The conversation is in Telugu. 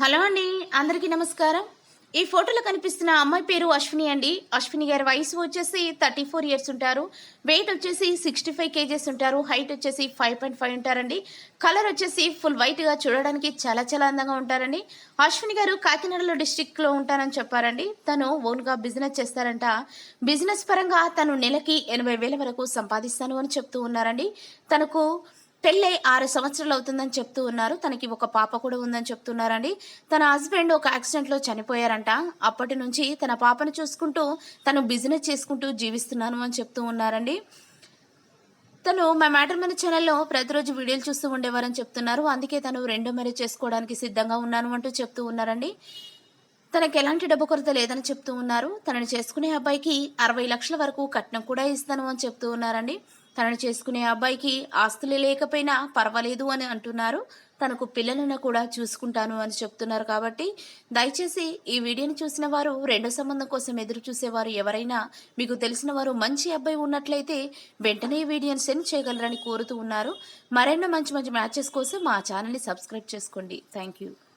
హలో అండి అందరికీ నమస్కారం. ఈ ఫోటోలో కనిపిస్తున్న అమ్మాయి పేరు అశ్విని అండి. అశ్విని గారి వయసు వచ్చేసి థర్టీ ఫోర్ ఇయర్స్ ఉంటారు. వెయిట్ వచ్చేసి సిక్స్టీ ఫైవ్ కేజెస్ ఉంటారు. హైట్ వచ్చేసి ఫైవ్ పాయింట్ ఫైవ్ ఉంటారండి. కలర్ వచ్చేసి ఫుల్ వైట్గా చూడడానికి చాలా చాలా అందంగా ఉంటారండి. అశ్విని గారు కాకినాడలో డిస్టిక్లో ఉంటారని చెప్పారండి. తను ఓన్గా బిజినెస్ చేస్తారంట. బిజినెస్ పరంగా తను నెలకి ఎనభై వేల వరకు సంపాదిస్తాను అని చెప్తూ ఉన్నారండి. తనకు పెళ్ళై ఆరు సంవత్సరాలు అవుతుందని చెప్తూ ఉన్నారు. తనకి ఒక పాప కూడా ఉందని చెప్తున్నారండి. తన హస్బెండ్ ఒక యాక్సిడెంట్లో చనిపోయారంట. అప్పటి నుంచి తన పాపను చూసుకుంటూ తను బిజినెస్ చేసుకుంటూ జీవిస్తున్నాను అని చెప్తూ ఉన్నారండి. తను మా మ్యాటర్ మన ఛానల్లో ప్రతిరోజు వీడియోలు చూస్తూ ఉండేవారని చెప్తున్నారు. అందుకే తను రెండో మ్యారేజ్ చేసుకోవడానికి సిద్ధంగా ఉన్నాను అంటూ చెప్తూ ఉన్నారండి. తనకు ఎలాంటి డబ్బు కొరత లేదని చెప్తూ ఉన్నారు. తనని చేసుకునే అబ్బాయికి అరవై లక్షల వరకు కట్నం కూడా ఇస్తాను అని చెప్తూ ఉన్నారండి. తనను చేసుకునే అబ్బాయికి ఆస్తులు లేకపోయినా పర్వాలేదు అని అంటున్నారు. తనకు పిల్లలను కూడా చూసుకుంటాను అని చెప్తున్నారు కాబట్టి దయచేసి ఈ వీడియోని చూసిన వారు రెండో సంబంధం కోసం ఎదురు చూసేవారు ఎవరైనా మీకు తెలిసిన వారు మంచి అబ్బాయి ఉన్నట్లయితే వెంటనే ఈ వీడియోని సెండ్ చేయగలరని కోరుతూ ఉన్నారు. మరెన్నో మంచి మంచి మ్యాచెస్ కోసం మా ఛానల్ని సబ్స్క్రైబ్ చేసుకోండి. Thank you